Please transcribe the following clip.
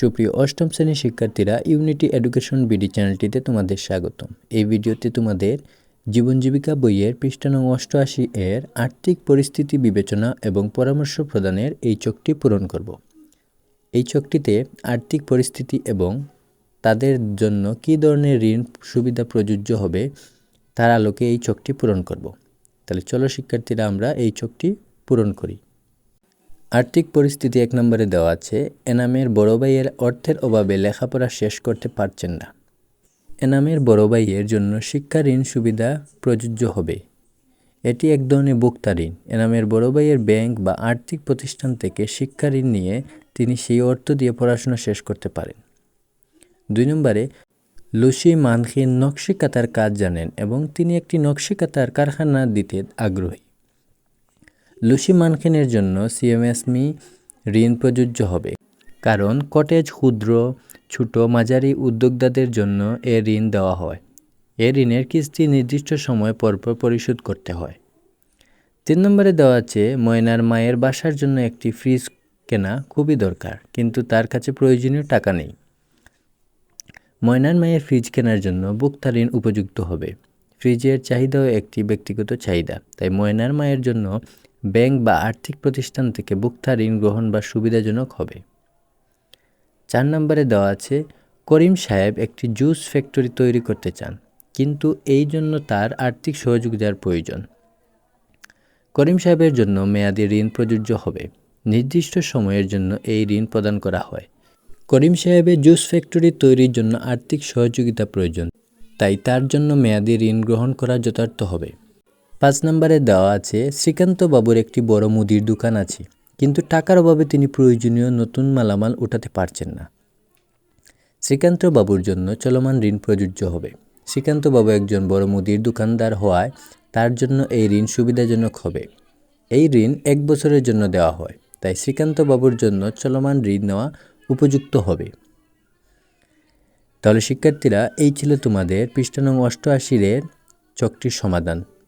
সুপ্রিয় অষ্টম শ্রেণির শিক্ষার্থীরা ইউনিটি এডুকেশন বিডি চ্যানেলটিতে তোমাদের স্বাগতম। এই ভিডিওতে তোমাদের জীবন জীবিকা বইয়ের পৃষ্ঠা নং অষ্টআশি এর আর্থিক পরিস্থিতি বিবেচনা এবং পরামর্শ প্রদানের এই চোখটি পূরণ করব। এই চোখটিতে আর্থিক পরিস্থিতি এবং তাদের জন্য কী ধরনের ঋণ সুবিধা প্রযোজ্য হবে তার আলোকে এই চোখটি পূরণ করব। তাহলে চলো শিক্ষার্থীরা আমরা এই চোখটি পূরণ করি। আর্থিক পরিস্থিতি এক নম্বরে দেওয়া আছে, এনামের বড় ভাইয়ের অর্থের অভাবে লেখাপড়া শেষ করতে পারছেন না। এনামের বড় ভাইয়ের জন্য শিক্ষা ঋণ সুবিধা প্রযোজ্য হবে। এটি এক ধরনের ভোক্তা ঋণ। এনামের বড় ভাইয়ের ব্যাংক বা আর্থিক প্রতিষ্ঠান থেকে শিক্ষা ঋণ নিয়ে তিনি সেই অর্থ দিয়ে পড়াশোনা শেষ করতে পারেন। দুই নম্বরে, লুসি মানখিন নকশিকাতার কাজ জানেন এবং তিনি একটি নকশিকাতার কারখানা দিতে আগ্রহী। লুসি মানখিনের জন্য সিএমএসমি ঋণ প্রযোজ্য হবে। কারণ কটেজ ক্ষুদ্র, ছোট মাঝারি উদ্যোক্তাদের জন্য এ ঋণ দেওয়া হয়। এ ঋণের কিস্তি নির্দিষ্ট সময় পরপর পরিশোধ করতে হয়। তিন নম্বরে দেওয়া আছে, ময়নার মায়ের বাসার জন্য একটি ফ্রিজ কেনা খুবই দরকার, কিন্তু তার কাছে প্রয়োজনীয় টাকা নেই। ময়নার মায়ের ফ্রিজ কেনার জন্য ভোক্তা ঋণ উপযুক্ত হবে। ফ্রিজের চাহিদাও একটি ব্যক্তিগত চাহিদা, তাই ময়নার মায়ের জন্য ব্যাংক বা আর্থিক প্রতিষ্ঠান থেকে ভোক্তা ঋণ গ্রহণ বা সুবিধাজনক হবে। চার নম্বরে দেওয়া আছে, করিম সাহেব একটি জুস ফ্যাক্টরি তৈরি করতে চান, কিন্তু এই জন্য তার আর্থিক সহযোগিতার প্রয়োজন। করিম সাহেবের জন্য মেয়াদি ঋণ প্রযোজ্য হবে। নির্দিষ্ট সময়ের জন্য এই ঋণ প্রদান করা হয়। করিম সাহেবের জুস ফ্যাক্টরি তৈরির জন্য আর্থিক সহযোগিতা প্রয়োজন, তাই তার জন্য মেয়াদি ঋণ গ্রহণ করা যথার্থ হবে। পাঁচ নম্বরে দেওয়া আছে শ্রীকান্ত বাবুর একটি বড় মুদির দোকান আছে, কিন্তু টাকার অভাবে তিনি প্রয়োজনীয় নতুন মালামাল উঠাতে পারছেন না। শ্রীকান্ত বাবুর জন্য চলমান ঋণ প্রযোজ্য হবে। শ্রীকান্ত বাবু একজন বড় মুদির দোকানদার হওয়ায় তার জন্য এই ঋণ সুবিধাজনক হবে। এই ঋণ এক বছরের জন্য দেওয়া হয়, তাই শ্রীকান্ত বাবুর জন্য চলমান ঋণ নেওয়া উপযুক্ত হবে। তাহলে শিক্ষার্থীরা, এই ছিল তোমাদের পৃষ্ঠা নং অষ্টআশির চকটির সমাধান।